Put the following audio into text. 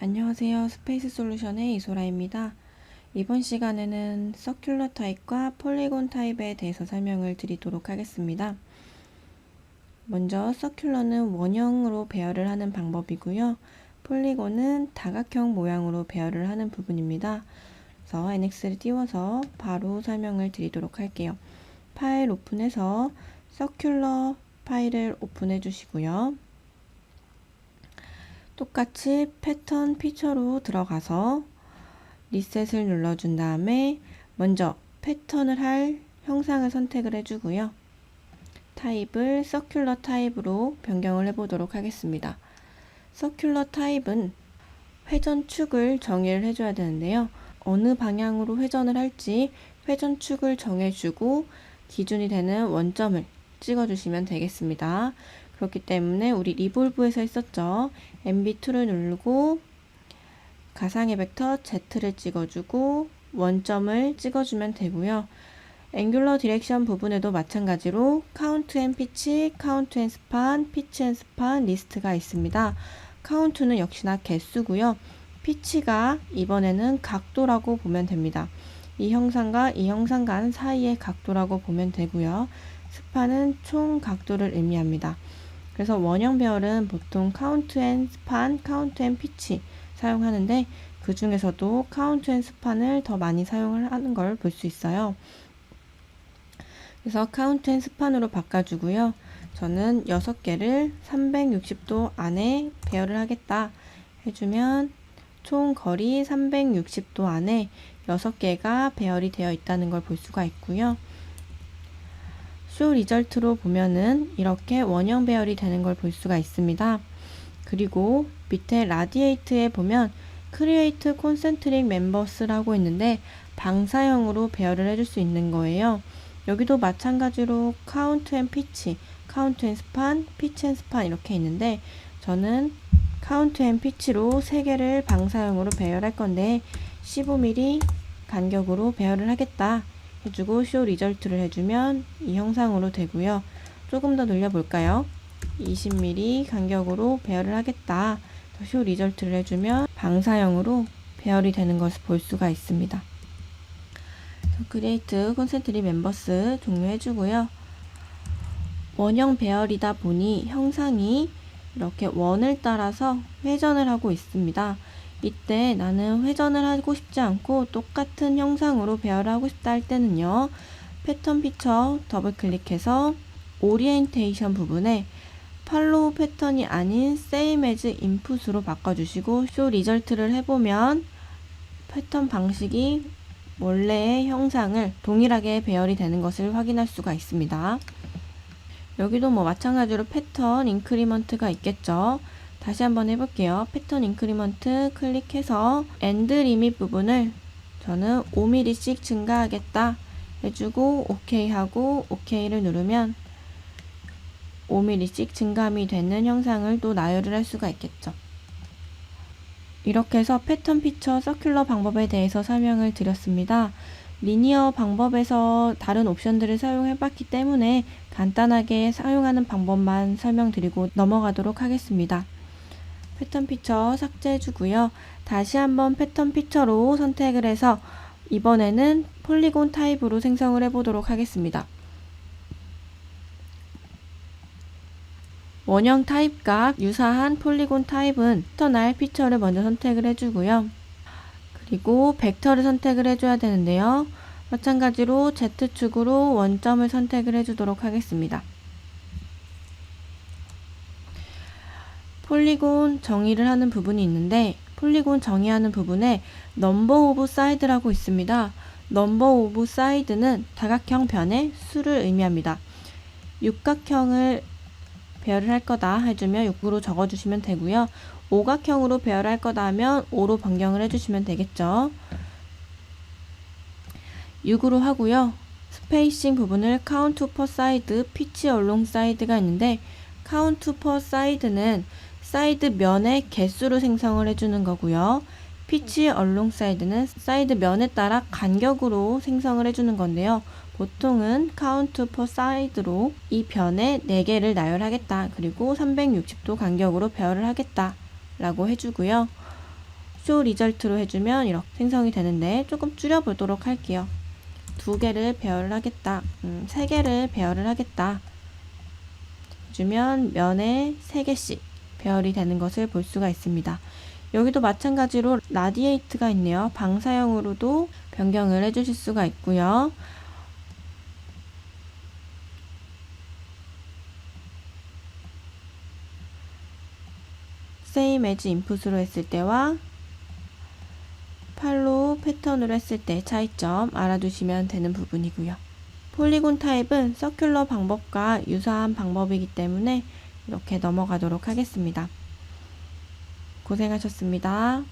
안녕하세요. 스페이스 솔루션의 이소라입니다. 이번 시간에는 서큘러 타입과 폴리곤 타입에 대해서 설명을 드리도록 하겠습니다. 먼저 서큘러는 원형으로 배열을 하는 방법이고요. 폴리곤은 다각형 모양으로 배열을 하는 부분입니다. 그래서 NX를 띄워서 바로 설명을 드리도록 할게요. 파일 오픈해서 서큘러 파일을 오픈해 주시고요. 똑같이 패턴 피처로 들어가서 리셋을 눌러준 다음에 먼저 패턴을 할 형상을 선택을 해주고요. 타입을 서큘러 타입으로 변경을 해보도록 하겠습니다. 서큘러 타입은 회전축을 정의를 해줘야 되는데요. 어느 방향으로 회전을 할지 회전축을 정해주고 기준이 되는 원점을 찍어주시면 되겠습니다. 그렇기 때문에 우리 리볼브에서 했었죠. MB2를 누르고 가상의 벡터 Z를 찍어주고 원점을 찍어주면 되고요. 앵귤러 디렉션 부분에도 마찬가지로 카운트 앤 피치, 카운트 앤 스판, 피치 앤 스판 리스트가 있습니다. 카운트는 역시나 개수고요. 피치가 이번에는 각도라고 보면 됩니다. 이 형상과 이 형상 간 사이의 각도라고 보면 되고요. 스판은 총 각도를 의미합니다. 그래서 원형 배열은 보통 카운트 앤 스판, 카운트 앤 피치 사용하는데 그 중에서도 카운트 앤 스판을 더 많이 사용을 하는 걸 볼 수 있어요. 그래서 카운트 앤 스판으로 바꿔주고요. 저는 6개를 360도 안에 배열을 하겠다 해주면 총 거리 360도 안에 6개가 배열이 되어 있다는 걸 볼 수가 있고요. 쇼 리절트로 보면은 이렇게 원형 배열이 되는 걸 볼 수가 있습니다. 그리고 밑에 라디에이트에 보면 크리에이트 콘센트릭 멤버스라고 있는데 방사형으로 배열을 해줄 수 있는 거예요. 여기도 마찬가지로 카운트 앤 피치, 카운트 앤 스판, 피치 앤 스판 이렇게 있는데 저는 카운트 앤 피치로 3개를 방사형으로 배열할 건데 15mm 간격으로 배열을 하겠다. 해주고 쇼 리절트를 해주면 이 형상으로 되고요. 조금 더 늘려볼까요? 20mm 간격으로 배열을 하겠다. 쇼 리절트를 해주면 방사형으로 배열이 되는 것을 볼 수가 있습니다. 크리에이트 콘센트리 멤버스 종료해주고요. 원형 배열이다 보니 형상이 이렇게 원을 따라서 회전을 하고 있습니다. 이때 나는 회전을 하고 싶지 않고 똑같은 형상으로 배열하고 싶다 할 때는요. 패턴 피처 더블 클릭해서 오리엔테이션 부분에 팔로우 패턴이 아닌 same as input으로 바꿔주시고 쇼 리절트를 해보면 패턴 방식이 원래의 형상을 동일하게 배열이 되는 것을 확인할 수가 있습니다. 여기도 뭐 마찬가지로 패턴 인크리먼트가 있겠죠. 다시 한번 해볼게요. 패턴 인크리먼트 클릭해서 엔드 리밋 부분을 저는 5mm씩 증가하겠다 해주고 OK 하고 OK를 누르면 5mm씩 증감이 되는 형상을 또 나열을 할 수가 있겠죠. 이렇게 해서 패턴 피처 서큘러 방법에 대해서 설명을 드렸습니다. 리니어 방법에서 다른 옵션들을 사용해 봤기 때문에 간단하게 사용하는 방법만 설명드리고 넘어가도록 하겠습니다. 패턴 피처 삭제해 주고요. 다시 한번 패턴 피처로 선택을 해서 이번에는 폴리곤 타입으로 생성을 해 보도록 하겠습니다. 원형 타입과 유사한 폴리곤 타입은 패턴알 피처를 먼저 선택을 해주고요. 그리고 벡터를 선택을 해줘야 되는데요. 마찬가지로 Z축으로 원점을 선택을 해주도록 하겠습니다. 폴리곤 정의를 하는 부분이 있는데 폴리곤 정의하는 부분에 넘버 오브 사이드라고 있습니다. 넘버 오브 사이드는 다각형 변의 수를 의미합니다. 육각형을 배열을 할 거다 해주면 6으로 적어주시면 되고요. 오각형으로 배열할 거다 하면 5로 변경을 해주시면 되겠죠. 6으로 하고요. 스페이싱 부분을 카운트 퍼 사이드, 피치 얼롱 사이드가 있는데 카운트 퍼 사이드는 사이드 면의 개수로 생성을 해주는 거고요. 피치 얼롱 사이드는 사이드 면에 따라 간격으로 생성을 해주는 건데요. 보통은 카운트 퍼 사이드로 이 변에 4개를 나열하겠다. 그리고 360도 간격으로 배열을 하겠다. 라고 해주고요. 쇼 리절트로 해주면 이렇게 생성이 되는데 조금 줄여보도록 할게요. 두 개를 배열을 하겠다. 음, 세 개를 배열을 하겠다. 주면 면에 세 개씩 배열이 되는 것을 볼 수가 있습니다. 여기도 마찬가지로 라디에이트가 있네요. 방사형으로도 변경을 해주실 수가 있고요. same as input으로 했을 때와 팔로 패턴으로 했을 때 차이점 알아두시면 되는 부분이고요. 폴리곤 타입은 서큘러 방법과 유사한 방법이기 때문에 이렇게 넘어가도록 하겠습니다. 고생하셨습니다.